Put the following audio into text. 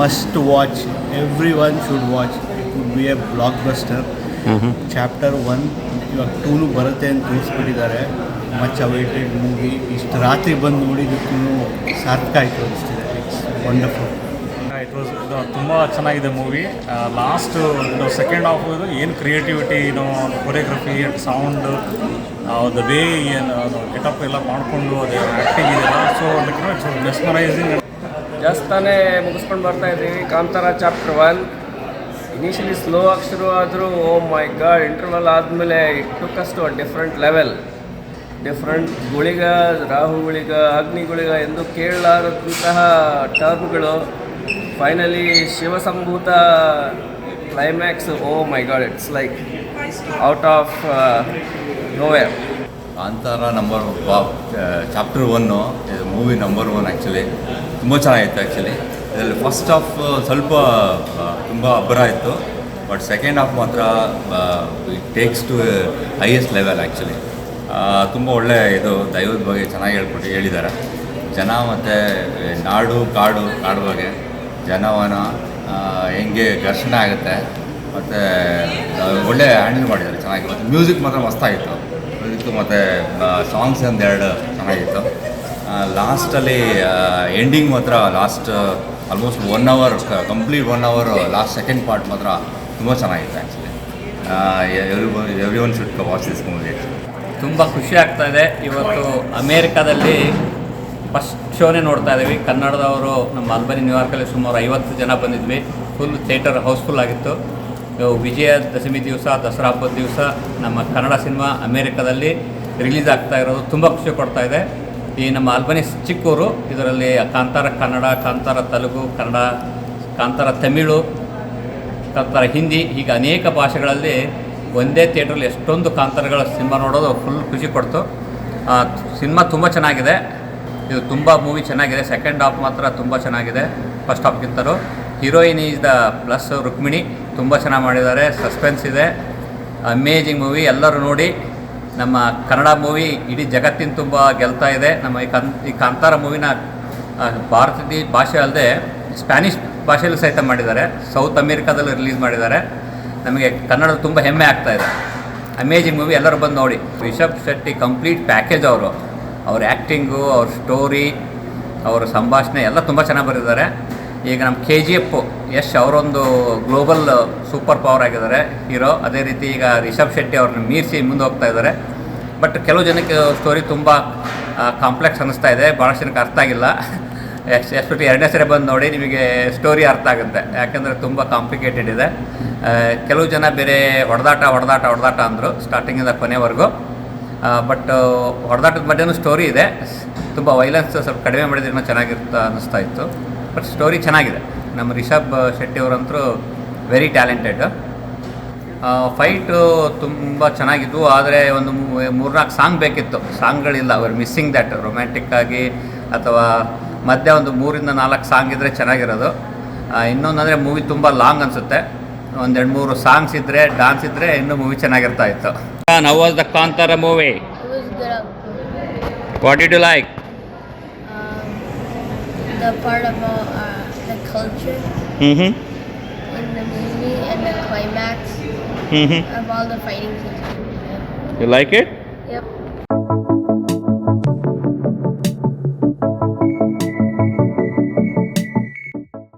Must watch everyone should watch would would be a blockbuster chapter one ಇವಾಗ ಟೂನು ಬರುತ್ತೆ ಅಂತ ತಿಳಿಸ್ಬಿಟ್ಟಿದ್ದಾರೆ. ಮಚ್ ಅವೈಟೆಡ್ ಮೂವಿ ಇಷ್ಟು ರಾತ್ರಿ ಬಂದು ನೋಡಿದ್ದಕ್ಕೂ ಸಾರ್ಥಕ ಆಯಿತು ಅನಿಸ್ತಿದೆ. ಇಟ್ಸ್ ವಂಡರ್ಫುಲ್ ಇಟ್ ವಾಸ್ ತುಂಬ ಚೆನ್ನಾಗಿದೆ ಮೂವಿ ಲಾಸ್ಟ್ ಸೆಕೆಂಡ್ ಹಾಫ್ ಇದು ಏನು ಕ್ರಿಯೇಟಿವಿಟಿ ಏನೋ ಕೊರಿಯೋಗ್ರಫಿ ಸೌಂಡ್ ದ ವೇ ಏನು ಗೆಟಪ್ ಎಲ್ಲ ಮಾಡಿಕೊಂಡು ಅದು ಆ್ಯಕ್ಟಿಂಗ್ ಇದೆಲ್ಲ. ಸೊ ಇಟ್ಸ್ ಮೆಸ್ಮರೈಸಿಂಗ್ ಜಸ್ಟ್ ತಾನೇ ಮುಗಿಸ್ಕೊಂಡು ಬರ್ತಾ ಇದ್ದೀವಿ. Kantara chapter one initially slow ಆಗಿ ಶುರು ಆದರೂ ಓ ಮೈ ಗಾಡ್ ಇಂಟರ್ವಲ್ ಆದಮೇಲೆ ಇಟ್ಟುಕಷ್ಟು ಡಿಫ್ರೆಂಟ್ ಲೆವೆಲ್ ಡಿಫ್ರೆಂಟ್ ಗುಳಿಗ ರಾಹುಗಳಿಗ ಅಗ್ನಿಗಳಿಗ ಅಗ್ನಿ ಗುಳಿಗ ಎಂದು ಕೇಳಲಾರದಂತಹ ಟರ್ಮ್ಗಳು finally ಶಿವಸಂಭೂತ climax oh my god it's like out of nowhere Kantara number chapter one movie number one actually ತುಂಬ ಚೆನ್ನಾಗಿತ್ತು ಆ್ಯಕ್ಚುಲಿ ಇದರಲ್ಲಿ ಫಸ್ಟ್ ಹಾಫ್ ಸ್ವಲ್ಪ ತುಂಬ ಅಬ್ಬರ ಇತ್ತು. ಬಟ್ ಸೆಕೆಂಡ್ ಹಾಫ್ ಮಾತ್ರ it takes to highest level actually ತುಂಬ ಒಳ್ಳೆ ಇದು ದೈವದ ಬಗ್ಗೆ ಚೆನ್ನಾಗಿ ಹೇಳ್ಕೊಟ್ಟು, ಹೇಳಿದ್ದಾರೆ. ಜನ ಮತ್ತು ನಾಡು, ಕಾಡು ಕಾಡು ಬಗ್ಗೆ. ಜನವನ ಹೆಂಗೆ ಘರ್ಷಣೆ ಆಗುತ್ತೆ. ಮತ್ತು ಒಳ್ಳೆ ಹ್ಯಾಂಡಲ್ ಮಾಡಿದ್ದಾರೆ, ಚೆನ್ನಾಗಿ. ಮತ್ತು ಮ್ಯೂಸಿಕ್ ಮಾತ್ರ ಮಸ್ತಾಗಿತ್ತು. ಮ್ಯೂಸಿಕ್ ಮತ್ತು ಸಾಂಗ್ಸ್ ಒಂದೆರಡು ಚೆನ್ನಾಗಿತ್ತು. ಲಾಸ್ಟಲ್ಲಿ ಎಂಡಿಂಗ್ ಮಾತ್ರ last almost one hour complete one hour last second part ಮಾತ್ರ ತುಂಬ ಚೆನ್ನಾಗಿತ್ತು actually every everyone should watch this movie ತುಂಬ ಖುಷಿ ಆಗ್ತಾ ಇದೆ. ಇವತ್ತು ಅಮೇರಿಕಾದಲ್ಲಿ ಫಸ್ಟ್ ಶೋನೇ ನೋಡ್ತಾ ಇದ್ದೀವಿ ಕನ್ನಡದವರು ನಮ್ಮ ಅಲ್ಬನಿ ನ್ಯೂಯಾರ್ಕಲ್ಲಿ ಸುಮಾರು ಐವತ್ತು ಜನ ಬಂದಿದ್ವಿ. ಫುಲ್ ಥಿಯೇಟರ್ ಹೌಸ್ಫುಲ್ ಆಗಿತ್ತು. ವಿಜಯ ದಶಮಿ ದಿವಸ, ದಸರಾ ಹಬ್ಬದ ದಿವಸ ನಮ್ಮ ಕನ್ನಡ ಸಿನಿಮಾ ಅಮೇರಿಕಾದಲ್ಲಿ ರಿಲೀಸ್ ಆಗ್ತಾ ಇರೋದು. ತುಂಬ ಖುಷಿ ಕೊಡ್ತಾ ಇದೆ. ಈ ನಮ್ಮ ಆಲ್ಬನಿ ಚಿಕ್ಕೂರು, ಇದರಲ್ಲಿ ಕಾಂತಾರ ಕನ್ನಡ, ಕಾಂತಾರ ತೆಲುಗು, ಕನ್ನಡ, ಕಾಂತಾರ ತಮಿಳು, ಕಾಂತಾರ ಹಿಂದಿ, ಹೀಗೆ ಅನೇಕ ಭಾಷೆಗಳಲ್ಲಿ ಒಂದೇ ಥಿಯೇಟ್ರಲ್ಲಿ ಎಷ್ಟೊಂದು ಕಾಂತಾರಗಳ ಸಿನಿಮಾ ನೋಡೋದು ಫುಲ್ ಖುಷಿ ಕೊಡ್ತು. ಸಿನಿಮಾ ತುಂಬ ಚೆನ್ನಾಗಿದೆ. ಇದು ತುಂಬ ಮೂವಿ ಚೆನ್ನಾಗಿದೆ. ಸೆಕೆಂಡ್ ಹಾಫ್ ಮಾತ್ರ ತುಂಬ ಚೆನ್ನಾಗಿದೆ. First ಹಾಫ್ಗಿಂತಲೂ heroine is the plus Rukmini ತುಂಬ ಚೆನ್ನಾಗಿ ಮಾಡಿದ್ದಾರೆ. ಸಸ್ಪೆನ್ಸ್ ಇದೆ. ಅಮೇಜಿಂಗ್ ಮೂವಿ ಎಲ್ಲರೂ ನೋಡಿ. ನಮ್ಮ ಕನ್ನಡ ಮೂವಿ ಇಡೀ ಜಗತ್ತಿನ ತುಂಬ ಗೆಲ್ತಾ ಇದೆ. ನಮ್ಮ ಈ ಕನ್, ಈ ಕಾಂತಾರ ಮೂವಿನ ಭಾರತದ ಭಾಷೆ ಅಲ್ಲದೆ ಸ್ಪ್ಯಾನಿಷ್ ಭಾಷೆಯಲ್ಲೂ ಸಹಿತ ಮಾಡಿದ್ದಾರೆ. ಸೌತ್ ಅಮೇರಿಕಾದಲ್ಲೂ ರಿಲೀಸ್ ಮಾಡಿದ್ದಾರೆ. ನಮಗೆ ಕನ್ನಡ ತುಂಬ ಹೆಮ್ಮೆ ಆಗ್ತಾ ಇದೆ. ಅಮೇಜಿಂಗ್ ಮೂವಿ ಎಲ್ಲರೂ ಬಂದು ನೋಡಿ. ರಿಷಬ್ ಶೆಟ್ಟಿ ಕಂಪ್ಲೀಟ್ ಪ್ಯಾಕೇಜ್ ಅವರು. ಅವ್ರ ಆ್ಯಕ್ಟಿಂಗು, ಅವ್ರ ಸ್ಟೋರಿ, ಅವರ ಸಂಭಾಷಣೆ ಎಲ್ಲ ತುಂಬ ಚೆನ್ನಾಗಿ ಬರೆದಿದ್ದಾರೆ. ಈಗ ನಮ್ಮ ಕೆ ಜಿ ಎಫ್ ಯಶ್ ಅವರೊಂದು ಗ್ಲೋಬಲ್ ಸೂಪರ್ ಪವರ್ ಆಗಿದ್ದಾರೆ ಹೀರೋ ಅದೇ ರೀತಿ ಈಗ ರಿಷಬ್ ಶೆಟ್ಟಿ ಅವ್ರನ್ನ ಮೀರಿಸಿ ಮುಂದೆ ಹೋಗ್ತಾ ಇದ್ದಾರೆ. ಬಟ್ ಕೆಲವು ಜನಕ್ಕೆ ಸ್ಟೋರಿ ತುಂಬ ಕಾಂಪ್ಲೆಕ್ಸ್ ಅನ್ನಿಸ್ತಾ ಇದೆ. ಭಾಳಷ್ಟು ಜನಕ್ಕೆ ಅರ್ಥ ಆಗಿಲ್ಲ. ಎಷ್ಟು ಎಸ್ಪೆಕ್ಟ್ ಎರಡನೇ ಸರಿ ಬಂದು ನೋಡಿ ನಿಮಗೆ ಸ್ಟೋರಿ ಅರ್ಥ ಆಗುತ್ತೆ. ಯಾಕೆಂದರೆ ತುಂಬ ಕಾಂಪ್ಲಿಕೇಟೆಡ್ ಇದೆ. ಕೆಲವು ಜನ ಬೇರೆ ಹೊಡೆದಾಟ ಹೊಡೆದಾಟ ಹೊಡೆದಾಟ ಅಂದರು ಸ್ಟಾರ್ಟಿಂಗಿಂದ ಕೊನೆವರೆಗೂ. ಬಟ್ ಹೊಡೆದಾಟದ ಮಧ್ಯೆನೂ ಸ್ಟೋರಿ ಇದೆ. ತುಂಬ ವೈಲೆನ್ಸ್ ಸ್ವಲ್ಪ ಕಡಿಮೆ ಮಾಡಿದ್ರೆ ಚೆನ್ನಾಗಿರುತ್ತೆ ಚೆನ್ನಾಗಿರ್ತಾ ಅನ್ನಿಸ್ತಾ ಇತ್ತು. ಬಟ್ ಸ್ಟೋರಿ ಚೆನ್ನಾಗಿದೆ. ನಮ್ಮ ರಿಷಬ್ ಶೆಟ್ಟಿ ಅವರಂತೂ ವೆರಿ ಟ್ಯಾಲೆಂಟೆಡ್ ಫೈಟು ತುಂಬ ಚೆನ್ನಾಗಿದ್ವು. ಆದರೆ ಒಂದು ಮೂರ್ನಾಲ್ಕು ಸಾಂಗ್ ಬೇಕಿತ್ತು. ಸಾಂಗ್ಗಳಿಲ್ಲ ಅವ್ರು ಮಿಸ್ಸಿಂಗ್ ದ್ಯಾಟ್ ರೊಮ್ಯಾಂಟಿಕ್ ಆಗಿ ಅಥವಾ ಮಧ್ಯೆ ಒಂದು ಮೂರಿಂದ ನಾಲ್ಕು ಸಾಂಗ್ ಇದ್ದರೆ ಚೆನ್ನಾಗಿರೋದು. ಇನ್ನೊಂದಂದರೆ ಮೂವಿ ತುಂಬ ಲಾಂಗ್ ಅನಿಸುತ್ತೆ. ಒಂದೆರಡು ಮೂರು ಸಾಂಗ್ಸ್ ಇದ್ದರೆ ಡಾನ್ಸ್ ಇದ್ದರೆ ಇನ್ನೂ ಮೂವಿ ಚೆನ್ನಾಗಿರ್ತಾ ಇತ್ತು. Now was the Kantara movie what did you like the part about uh, the culture mm-hmm. in the movie and the climax mm-hmm. of all the fighting scenes. You like it?